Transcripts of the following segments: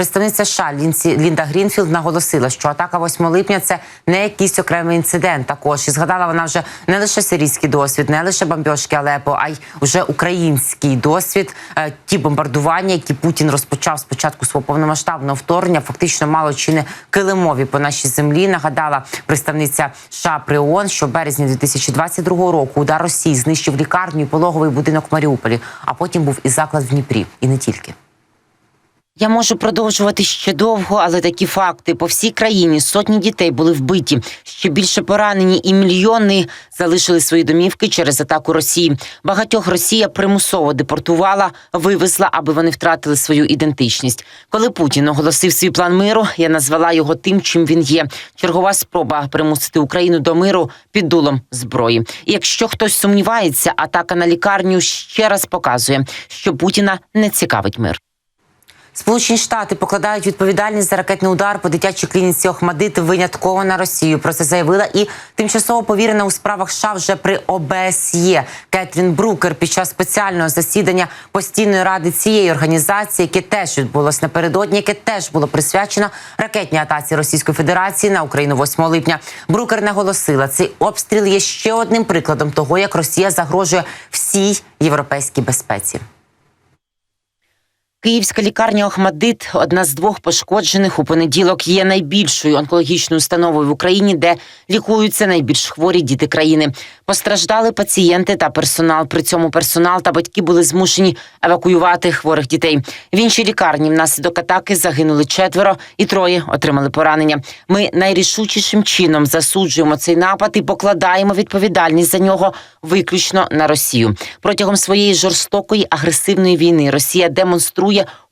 Представниця США Лінсі Лінда Грінфілд наголосила, що атака 8 липня це не якийсь окремий інцидент. Також і згадала вона вже не лише сирійський досвід, не лише бомбьошки Алепо, а й вже український досвід. Е, Ті бомбардування, які Путін розпочав з початку свого повномасштабного вторгнення, фактично мало чи не килимові по нашій землі. Нагадала представниця США при ООН, що в березні 2022 року удар Росії знищив лікарню і пологовий будинок в Маріуполі, а потім був і заклад в Дніпрі, і не тільки. Я можу продовжувати ще довго, але такі факти по всій країні сотні дітей були вбиті. Ще більше поранені, і мільйони залишили свої домівки через атаку Росії. Багатьох Росія примусово депортувала, вивезла, аби вони втратили свою ідентичність. Коли Путін оголосив свій план миру, я назвала його тим, чим він є. Чергова спроба примусити Україну до миру під дулом зброї. І якщо хтось сумнівається, атака на лікарню ще раз показує, що Путіна не цікавить мир. Сполучені Штати покладають відповідальність за ракетний удар по дитячій клініці Охмадит винятково на Росію. Про це заявила і тимчасово повірена у справах США вже при ОБСЄ Кетрін Брукер під час спеціального засідання постійної ради цієї організації, яке теж відбулось напередодні, яке теж було присвячено ракетній атаці Російської Федерації на Україну 8 липня. Брукер наголосила, цей обстріл є ще одним прикладом того, як Росія загрожує всій європейській безпеці. Київська лікарня Охмадит, одна з двох пошкоджених у понеділок, є найбільшою онкологічною установою в Україні, де лікуються найбільш хворі діти країни. Постраждали пацієнти та персонал. При цьому персонал та батьки були змушені евакуювати хворих дітей. В іншій лікарні внаслідок атаки загинули четверо і троє отримали поранення. Ми найрішучішим чином засуджуємо цей напад і покладаємо відповідальність за нього виключно на Росію. Протягом своєї жорстокої агресивної війни Росія демонструє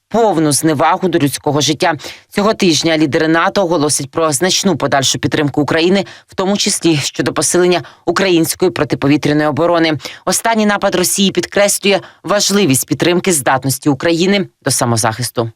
повну зневагу до людського життя. Цього тижня лідери НАТО оголосять про значну подальшу підтримку України, в тому числі щодо посилення української протиповітряної оборони. Останній напад Росії підкреслює важливість підтримки здатності України до самозахисту.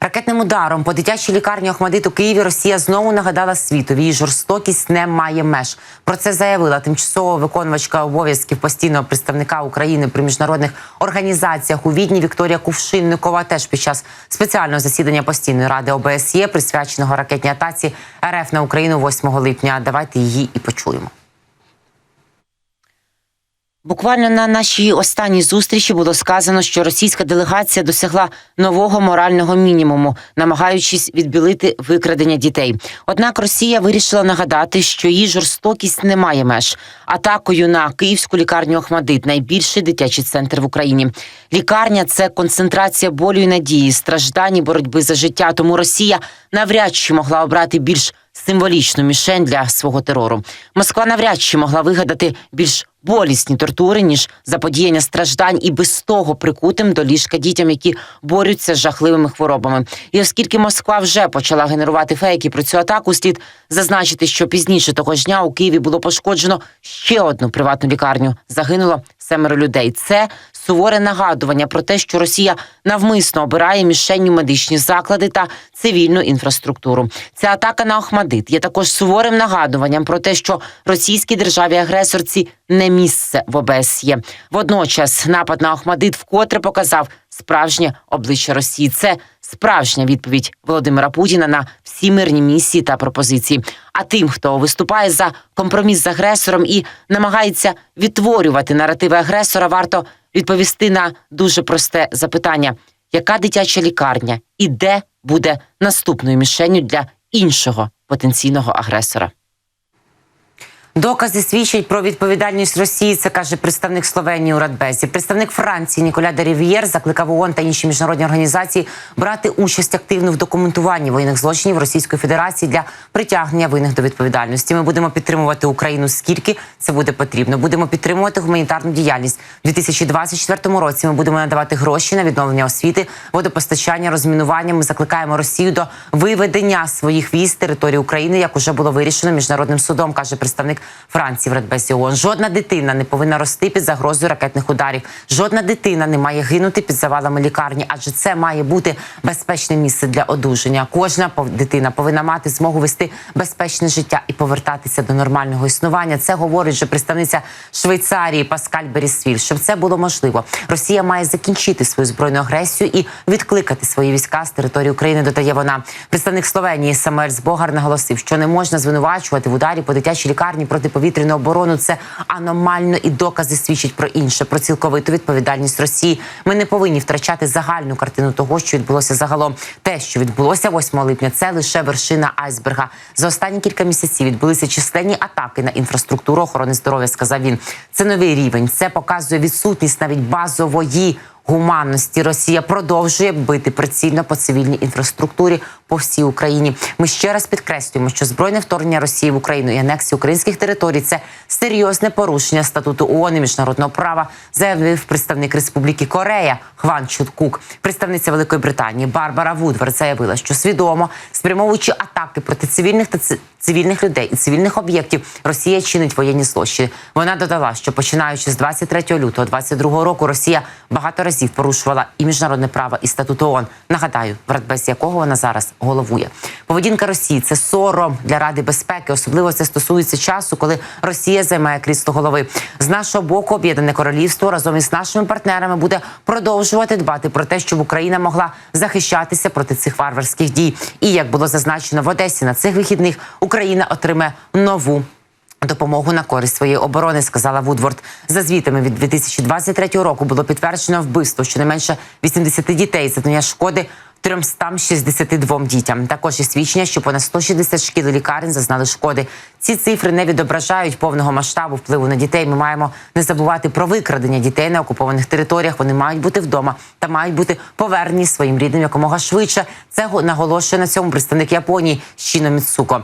Ракетним ударом по дитячій лікарні Охмадит у Києві Росія знову нагадала світові. Її жорстокість не має меж. Про це заявила тимчасово виконувачка обов'язків постійного представника України при міжнародних організаціях у Відні Вікторія Кувшинникова. Теж під час спеціального засідання постійної ради ОБСЄ, присвяченого ракетній атаці РФ на Україну 8 липня. Давайте її і почуємо. Буквально на нашій останній зустрічі було сказано, що російська делегація досягла нового морального мінімуму, намагаючись відбілити викрадення дітей. Однак Росія вирішила нагадати, що її жорстокість не має меж. Атакою на київську лікарню Охмадит найбільший дитячий центр в Україні. Лікарня це концентрація болю і надії, страждань і боротьби за життя. Тому Росія навряд чи могла обрати більш символічну мішень для свого терору. Москва навряд чи могла вигадати більш болісні тортури, ніж заподіяння страждань і без того прикутим до ліжка дітям, які борються з жахливими хворобами. І оскільки Москва вже почала генерувати фейки про цю атаку, слід зазначити, що пізніше того ж дня у Києві було пошкоджено ще одну приватну лікарню. Загинуло семеро людей. Це суворе нагадування про те, що Росія навмисно обирає мішенню медичні заклади та цивільну інфраструктуру. Ця атака на Охмадит є також суворим нагадуванням про те, що російській державі агресорці не місце в ОБСЄ. Водночас напад на Охмадит вкотре показав справжнє обличчя Росії. Це справжня відповідь Володимира Путіна на всі мирні місії та пропозиції. А тим, хто виступає за компроміс з агресором і намагається відтворювати наративи агресора, варто відповісти на дуже просте запитання: яка дитяча лікарня і де буде наступною мішенню для іншого потенційного агресора? Докази свідчать про відповідальність Росії. Це каже представник Словенії у Радбезі. Представник Франції Ніколя Дерів'єр закликав ООН та інші міжнародні організації брати участь активно в документуванні воєнних злочинів Російської Федерації для притягнення винних до відповідальності. Ми будемо підтримувати Україну скільки це буде потрібно. Будемо підтримувати гуманітарну діяльність У 2024 році. Ми будемо надавати гроші на відновлення освіти, водопостачання, розмінування. Ми закликаємо Росію до виведення своїх військ з території України, як уже було вирішено міжнародним судом, каже представник Франції в Радбезі ООН. Жодна дитина не повинна рости під загрозою ракетних ударів. Жодна дитина не має гинути під завалами лікарні, адже це має бути безпечне місце для одужання. Кожна дитина повинна мати змогу вести безпечне життя і повертатися до нормального існування. Це говорить вже представниця Швейцарії Паскаль Берісвіль. Щоб це було можливо, Росія має закінчити свою збройну агресію і відкликати свої війська з території України. Додає вона. Представник Словенії Самуель Збогар наголосив, що не можна звинувачувати в ударі по дитячій лікарні протиповітряну оборону. Це аномально і докази свідчать про інше, про цілковиту відповідальність Росії. Ми не повинні втрачати загальну картину того, що відбулося загалом. Те, що відбулося 8 липня, це лише вершина айсберга. За останні кілька місяців відбулися численні атаки на інфраструктуру охорони здоров'я. Сказав він. Це новий рівень. Це показує відсутність навіть базової. Гуманності Росія продовжує бити прицільно по цивільній інфраструктурі по всій Україні. Ми ще раз підкреслюємо, що збройне вторгнення Росії в Україну і анексія українських територій це серйозне порушення статуту ООН і міжнародного права, заявив представник Республіки Корея Хван Чуткук. Представниця Великої Британії Барбара Вудвард заявила, що свідомо спрямовуючи атаки проти цивільних та цивільних людей і цивільних об'єктів, Росія чинить воєнні злочини. Вона додала, що починаючи з 23 лютого 22 року Росія багато разів порушувала і міжнародне право, і статут ООН. Нагадаю, в радбезі якого вона зараз головує. Поведінка Росії це сором для Ради безпеки. Особливо це стосується часу, коли Росія займає крісло голови. З нашого боку, об'єднане королівство разом із нашими партнерами буде продовжувати дбати про те, щоб Україна могла захищатися проти цих варварських дій. І як було зазначено в Одесі на цих вихідних, Україна отримає нову. Допомогу на користь своєї оборони, сказала Вудворд. За звітами від 2023 року було підтверджено вбивство щонайменше 80 дітей, завдання шкоди 362 дітям. Також є свідчення, що понад 160 шкіл і лікарень зазнали шкоди. Ці цифри не відображають повного масштабу впливу на дітей. Ми маємо не забувати про викрадення дітей на окупованих територіях. Вони мають бути вдома та мають бути повернені своїм рідним якомога швидше. Це го- наголошує на цьому представник Японії Щіно Міцуко.